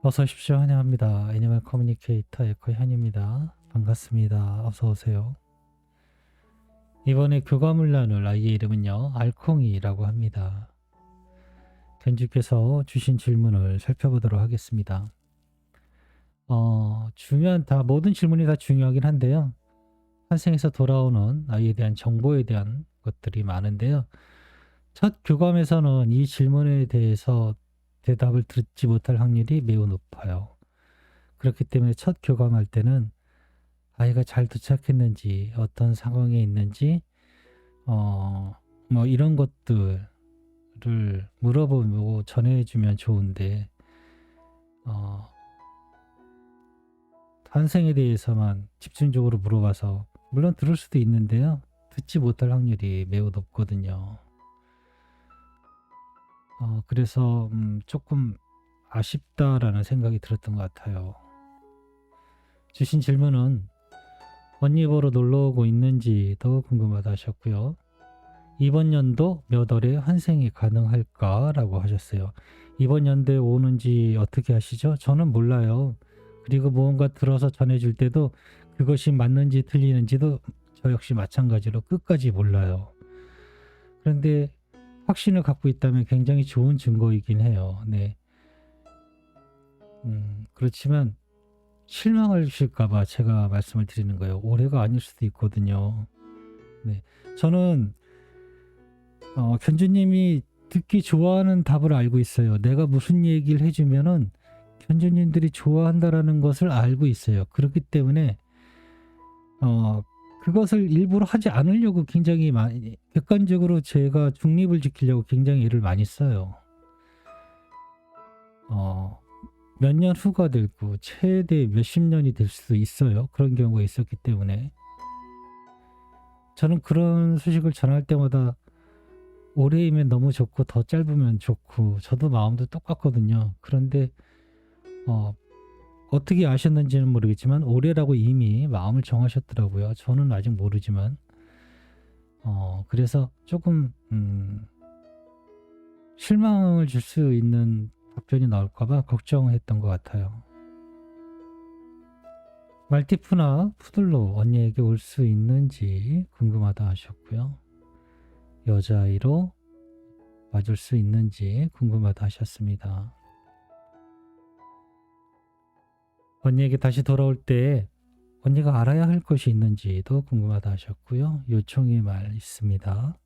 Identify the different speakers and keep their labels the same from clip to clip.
Speaker 1: 어서 오십시오. 환영합니다. 애니멀 커뮤니케이터 에코 현입니다. 반갑습니다. 어서 오세요. 이번에 교감을 나눌 아이의 이름은요. 알콩이라고 합니다. 견주께서 주신 질문을 살펴보도록 하겠습니다. 어, 중요한 다 모든 질문이 다 중요하긴 한데요. 환생에서 돌아오는 아이에 대한 정보에 대한 것들이 많은데요. 첫 교감에서는 이 질문에 대해서 대답을 듣지 못할 확률이 매우 높아요. 그렇기 때문에 첫 교감할 때는 아이가 잘 도착했는지, 어떤 상황에 있는지, 어, 뭐 이런 것들을 물어보고 전해주면 좋은데, 어, 탄생에 대해서만 집중적으로 물어봐서, 물론 들을 수도 있는데요. 듣지 못할 확률이 매우 높거든요. 어, 그래서 음, 조금 아쉽다라는 생각이 들었던 것 같아요. 주신 질문은 언니 보러 놀러 오고 있는지도 궁금하다 하셨고요. 이번 연도 몇 월에 환생이 가능할까라고 하셨어요. 이번 연도에 오는지 어떻게 아시죠? 저는 몰라요. 그리고 무언가 들어서 전해줄 때도 그것이 맞는지 틀리는지도 저 역시 마찬가지로 끝까지 몰라요. 그런데 확신을 갖고 있다면 굉장히 좋은 증거이긴 해요. 네. 음, 그렇지만 실망하실까봐 제가 말씀을 드리는 거예요. 올해가 아닐 수도 있거든요. 네. 저는, 어, 견주님이 듣기 좋아하는 답을 알고 있어요. 내가 무슨 얘기를 해주면은 견주님들이 좋아한다라는 것을 알고 있어요. 그렇기 때문에, 어, 그것을 일부러 하지 않으려고 굉장히 많이 객관적으로 제가 중립을 지키려고 굉장히 애를 많이 써요. 어, 몇 년 후가 되고 최대 몇십 년이 될 수도 있어요. 그런 경우가 있었기 때문에 저는 그런 소식을 전할 때마다 올해이면 너무 좋고 더 짧으면 좋고 저도 마음도 똑같거든요. 그런데 어, 어떻게 아셨는지는 모르겠지만 올해라고 이미 마음을 정하셨더라고요. 저는 아직 모르지만 어 그래서 조금 음, 실망을 줄 수 있는 답변이 나올까봐 걱정했던 것 같아요. 말티푸나 푸들로 언니에게 올 수 있는지 궁금하다 하셨고요. 여자아이로 맞을 수 있는지 궁금하다 하셨습니다. 언니에게 다시 돌아올 때 언니가 알아야 할 것이 있는지도 궁금하다 하셨고요. 요청의 말 있습니다.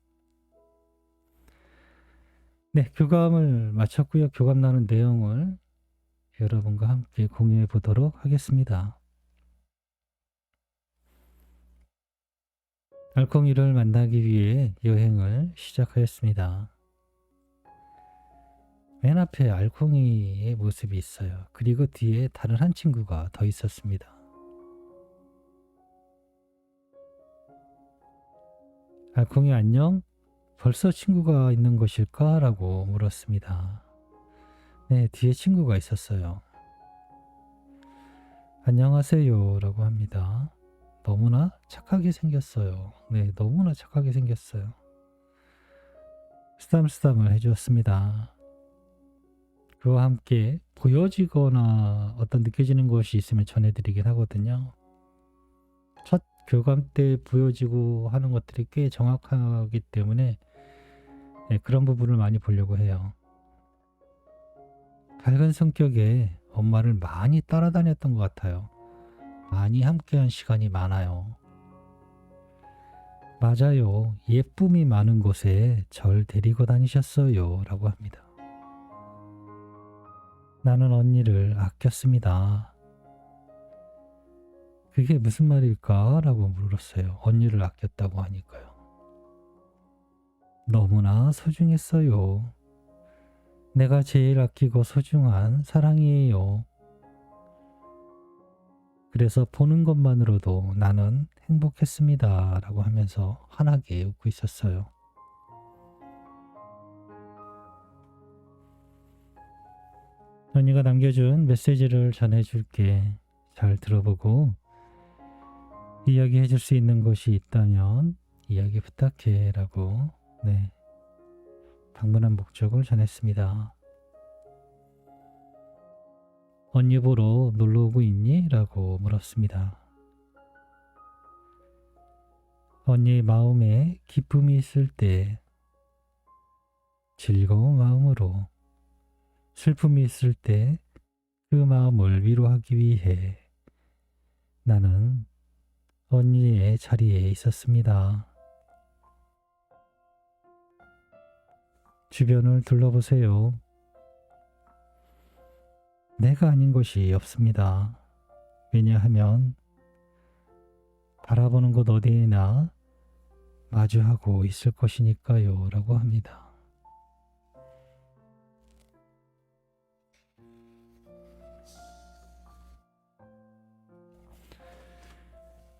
Speaker 1: 네, 교감을 마쳤고요. 교감 나눈 내용을 여러분과 함께 공유해 보도록 하겠습니다. 알콩이를 만나기 위해 여행을 시작하였습니다. 맨 앞에 알콩이의 모습이 있어요. 그리고 뒤에 다른 한 친구가 더 있었습니다. 알콩이 안녕? 벌써 친구가 있는 것일까? 라고 물었습니다. 네, 뒤에 친구가 있었어요. 안녕하세요. 라고 합니다. 너무나 착하게 생겼어요. 네, 너무나 착하게 생겼어요. 쓰담쓰담을 해주었습니다. 그와 함께 보여지거나 어떤 느껴지는 것이 있으면 전해드리긴 하거든요. 첫 교감 때 보여지고 하는 것들이 꽤 정확하기 때문에 네, 그런 부분을 많이 보려고 해요. 밝은 성격에 엄마를 많이 따라다녔던 것 같아요. 많이 함께한 시간이 많아요. 맞아요. 예쁨이 많은 곳에 절 데리고 다니셨어요. 라고 합니다. 나는 언니를 아꼈습니다. 그게 무슨 말일까? 라고 물었어요. 언니를 아꼈다고 하니까요. 너무나 소중했어요. 내가 제일 아끼고 소중한 사랑이에요. 그래서 보는 것만으로도 나는 행복했습니다. 라고 하면서 환하게 웃고 있었어요. 언니가 남겨준 메시지를 전해줄게. 잘 들어보고 이야기해 줄 수 있는 것이 있다면 이야기 부탁해. 라고, 네. 방문한 목적을 전했습니다. 언니 보러 놀러 오고 있니? 라고 물었습니다. 언니의 마음에 기쁨이 있을 때 즐거운 마음으로 슬픔이 있을 때 그 마음을 위로하기 위해 나는 언니의 자리에 있었습니다. 주변을 둘러보세요. 내가 아닌 것이 없습니다. 왜냐하면 바라보는 곳 어디에나 마주하고 있을 것이니까요. 라고 합니다.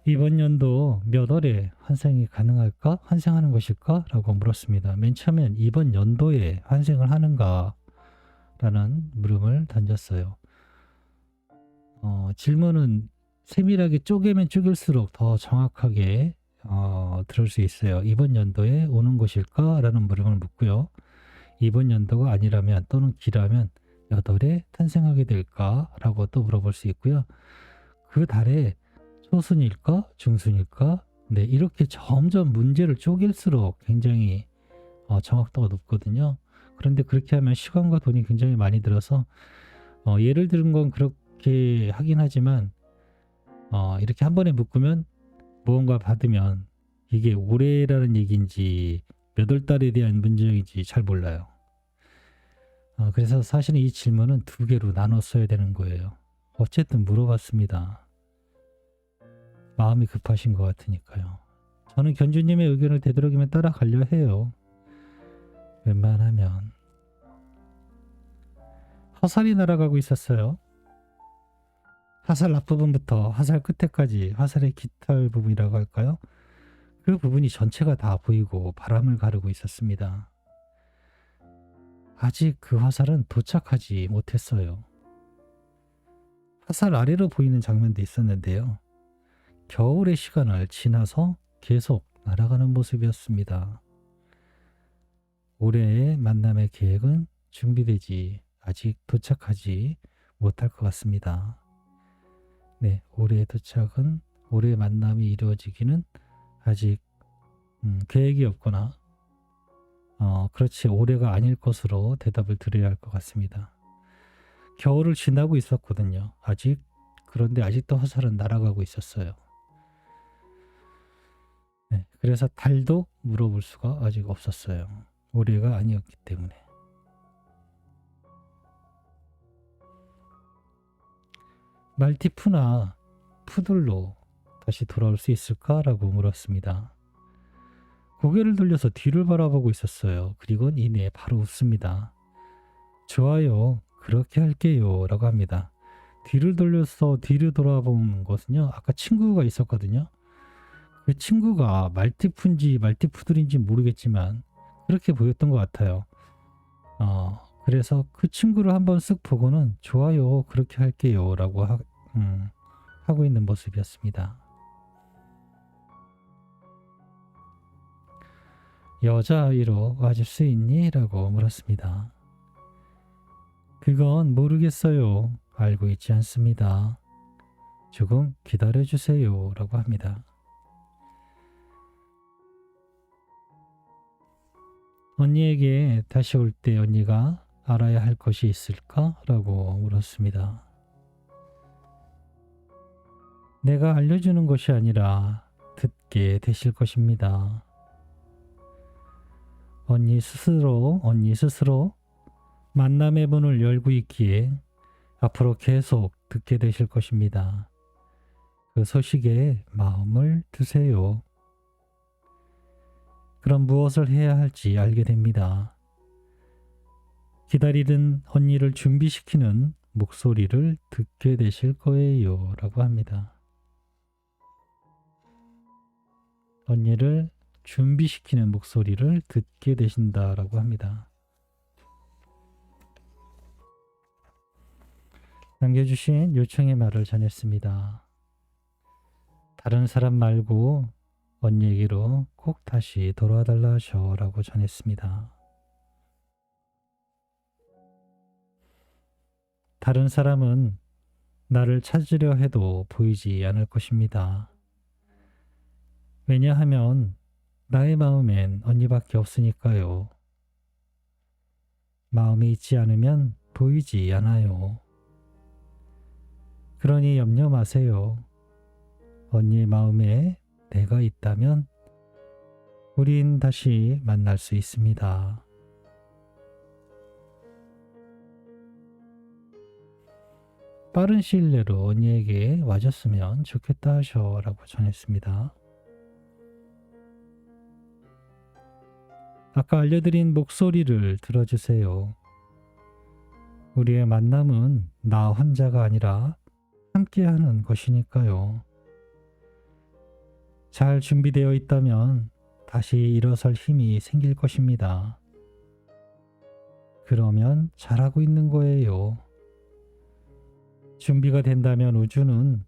Speaker 1: 이번 연도 몇 월에 환생이 가능할까? 환생하는 것일까? 라고 물었습니다. 맨 처음엔 이번 연도에 환생을 하는가? 라는 물음을 던졌어요. 어, 질문은 세밀하게 쪼개면 쪼갤수록 더 정확하게 어, 들을 수 있어요. 이번 연도에 오는 것일까? 라는 물음을 묻고요. 이번 연도가 아니라면 또는 기라면 몇 월에 탄생하게 될까? 라고 또 물어볼 수 있고요. 그 달에 초순일까? 중순일까? 네, 이렇게 점점 문제를 쪼갤수록 굉장히 어, 정확도가 높거든요. 그런데 그렇게 하면 시간과 돈이 굉장히 많이 들어서 어, 예를 들은 건 그렇게 하긴 하지만 어, 이렇게 한 번에 묶으면 무언가 받으면 이게 올해라는 얘기인지 몇 월 달에 대한 문제인지 잘 몰라요. 어, 그래서 사실은 이 질문은 두 개로 나눴어야 되는 거예요. 어쨌든 물어봤습니다. 마음이 급하신 것 같으니까요. 저는 견주님의 의견을 되도록이면 따라가려 해요. 웬만하면. 화살이 날아가고 있었어요. 화살 앞부분부터 화살 끝에까지 화살의 깃털 부분이라고 할까요? 그 부분이 전체가 다 보이고 바람을 가르고 있었습니다. 아직 그 화살은 도착하지 못했어요. 화살 아래로 보이는 장면도 있었는데요. 겨울의 시간을 지나서 계속 날아가는 모습이었습니다. 올해의 만남의 계획은 준비되지 아직 도착하지 못할 것 같습니다. 네, 올해의 도착은 올해의 만남이 이루어지기는 아직 음, 계획이 없거나 어, 그렇지 올해가 아닐 것으로 대답을 드려야 할 것 같습니다. 겨울을 지나고 있었거든요. 아직 그런데 아직도 화살은 날아가고 있었어요. 네, 그래서 달도 물어볼 수가 아직 없었어요. 올해가 아니었기 때문에. 말티푸나 푸들로 다시 돌아올 수 있을까라고 물었습니다. 고개를 돌려서 뒤를 바라보고 있었어요. 그리고 이내 바로 웃습니다. 좋아요. 그렇게 할게요. 라고 합니다. 뒤를 돌려서 뒤를 돌아보는 것은요. 아까 친구가 있었거든요. 그 친구가 말티푸인지 말티푸들인지 모르겠지만 그렇게 보였던 것 같아요. 어, 그래서 그 친구를 한번 쓱 보고는 좋아요. 그렇게 할게요. 라고 하, 음, 하고 있는 모습이었습니다. 여자아이로 와줄 수 있니? 라고 물었습니다. 그건 모르겠어요. 알고 있지 않습니다. 조금 기다려주세요. 라고 합니다. 언니에게 다시 올 때 언니가 알아야 할 것이 있을까? 라고 물었습니다. 내가 알려주는 것이 아니라 듣게 되실 것입니다. 언니 스스로, 언니 스스로 만남의 문을 열고 있기에 앞으로 계속 듣게 되실 것입니다. 그 소식에 마음을 두세요. 그럼 무엇을 해야 할지 알게 됩니다. 기다리는 언니를 준비시키는 목소리를 듣게 되실 거예요. 라고 합니다. 언니를 준비시키는 목소리를 듣게 되신다라고 합니다. 남겨주신 요청의 말을 전했습니다. 다른 사람 말고 언니에게로 꼭 다시 돌아와 달라 하셔라고 전했습니다. 다른 사람은 나를 찾으려 해도 보이지 않을 것입니다. 왜냐하면 나의 마음엔 언니밖에 없으니까요. 마음이 있지 않으면 보이지 않아요. 그러니 염려 마세요. 언니의 마음에 내가 있다면 우린 다시 만날 수 있습니다. 빠른 시일 내로 언니에게 와줬으면 좋겠다 하셔 라고 전했습니다. 아까 알려드린 목소리를 들어주세요. 우리의 만남은 나 혼자가 아니라 함께하는 것이니까요. 잘 준비되어 있다면 다시 일어설 힘이 생길 것입니다. 그러면 잘하고 있는 거예요. 준비가 된다면 우주는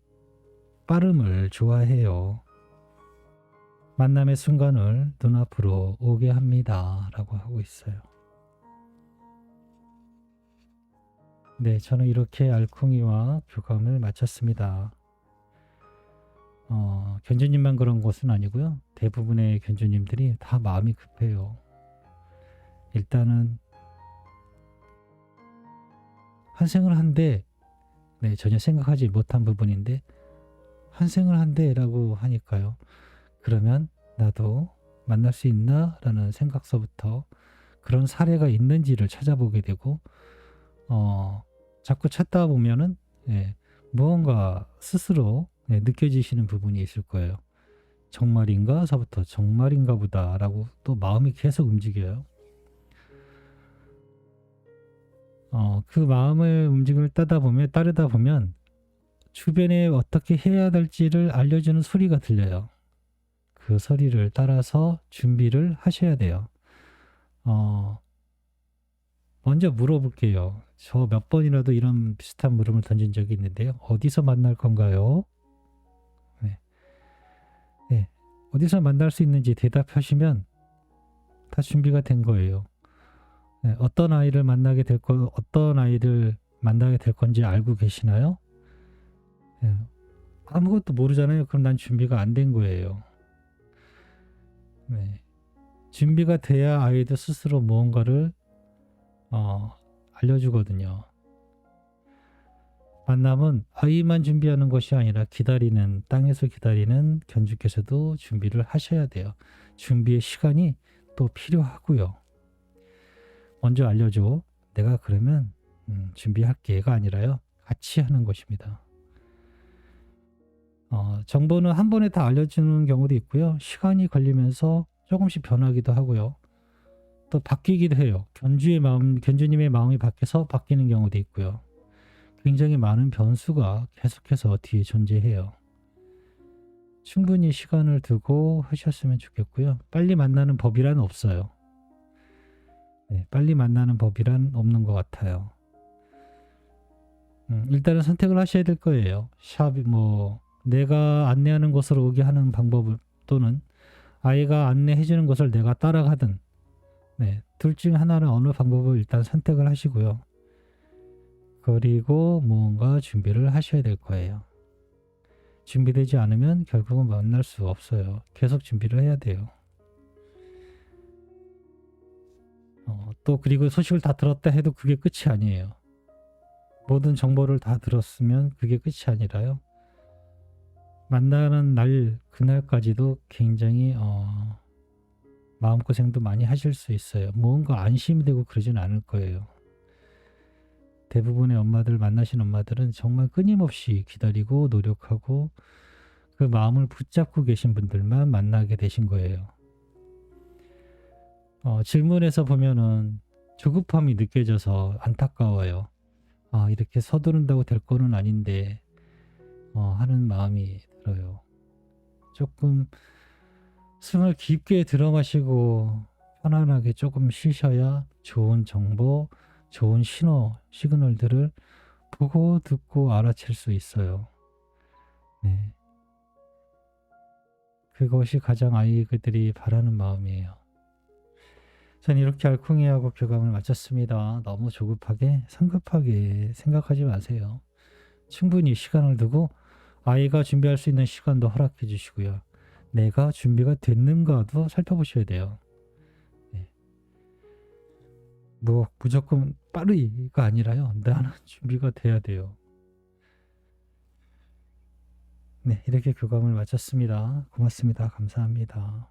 Speaker 1: 빠름을 좋아해요. 만남의 순간을 눈앞으로 오게 합니다. 라고 하고 있어요. 네, 저는 이렇게 알콩이와 교감을 마쳤습니다. 어, 견주님만 그런 것은 아니고요. 대부분의 견주님들이 다 마음이 급해요. 일단은 환생을 한데 네, 전혀 생각하지 못한 부분인데 환생을 한대라고 하니까요. 그러면 나도 만날 수 있나? 라는 생각서부터 그런 사례가 있는지를 찾아보게 되고 어, 자꾸 찾다 보면은 예, 무언가 스스로 예, 느껴지시는 부분이 있을 거예요. 정말인가? 서부터 정말인가 보다 라고 또 마음이 계속 움직여요. 어, 그 마음의 움직임을 따다 보면, 따르다 보면 주변에 어떻게 해야 될지를 알려주는 소리가 들려요. 그 소리를 따라서 준비를 하셔야 돼요. 어, 먼저 물어볼게요. 저 몇 번이라도 이런 비슷한 물음을 던진 적이 있는데요. 어디서 만날 건가요? 어디서 만날 수 있는지 대답하시면 다 준비가 된 거예요. 네. 어떤 아이를 만나게 될 거, 어떤 아이를 만나게 될 건지 알고 계시나요? 네. 아무것도 모르잖아요. 그럼 난 준비가 안 된 거예요. 네. 준비가 돼야 아이도 스스로 무언가를 어, 알려주거든요. 만남은 아이만 준비하는 것이 아니라 기다리는 땅에서 기다리는 견주께서도 준비를 하셔야 돼요. 준비의 시간이 또 필요하고요. 먼저 알려줘. 내가 그러면 음, 준비할게가 아니라요. 같이 하는 것입니다. 어, 정보는 한 번에 다 알려주는 경우도 있고요. 시간이 걸리면서 조금씩 변하기도 하고요. 또 바뀌기도 해요. 견주의 마음, 견주님의 마음이 바뀌어서 바뀌는 경우도 있고요. 굉장히 많은 변수가 계속해서 뒤에 존재해요. 충분히 시간을 두고 하셨으면 좋겠고요. 빨리 만나는 법이란 없어요. 네, 빨리 만나는 법이란 없는 것 같아요. 음, 일단은 선택을 하셔야 될 거예요. 샵이 뭐 내가 안내하는 곳으로 오게 하는 방법 또는 아이가 안내해 주는 것을 내가 따라가든 네, 둘 중 하나는 어느 방법을 일단 선택을 하시고요. 그리고 무언가 준비를 하셔야 될 거예요. 준비되지 않으면 결국은 만날 수 없어요. 계속 준비를 해야 돼요. 어, 또 그리고 소식을 다 들었다 해도 그게 끝이 아니에요. 모든 정보를 다 들었으면 그게 끝이 아니라요. 만나는 날 그날까지도 굉장히 어, 마음고생도 많이 하실 수 있어요. 뭔가 안심이 되고 그러지는 않을 거예요. 대부분의 엄마들 만나신 엄마들은 정말 끊임없이 기다리고 노력하고 그 마음을 붙잡고 계신 분들만 만나게 되신 거예요. 어, 질문에서 보면은 조급함이 느껴져서 안타까워요. 아, 이렇게 서두른다고 될 거는 아닌데, 어, 하는 마음이 들어요. 조금 숨을 깊게 들어 마시고 편안하게 조금 쉬셔야 좋은 정보, 좋은 신호, 시그널들을 보고 듣고 알아챌 수 있어요. 네. 그것이 가장 아이들이 바라는 마음이에요. 전 이렇게 알콩이하고 교감을 마쳤습니다. 너무 조급하게, 성급하게 생각하지 마세요. 충분히 시간을 두고 아이가 준비할 수 있는 시간도 허락해 주시고요. 내가 준비가 됐는가도 살펴보셔야 돼요. 네. 뭐 무조건 빠르이가 아니라요. 나는 준비가 돼야 돼요. 네, 이렇게 교감을 마쳤습니다. 고맙습니다. 감사합니다.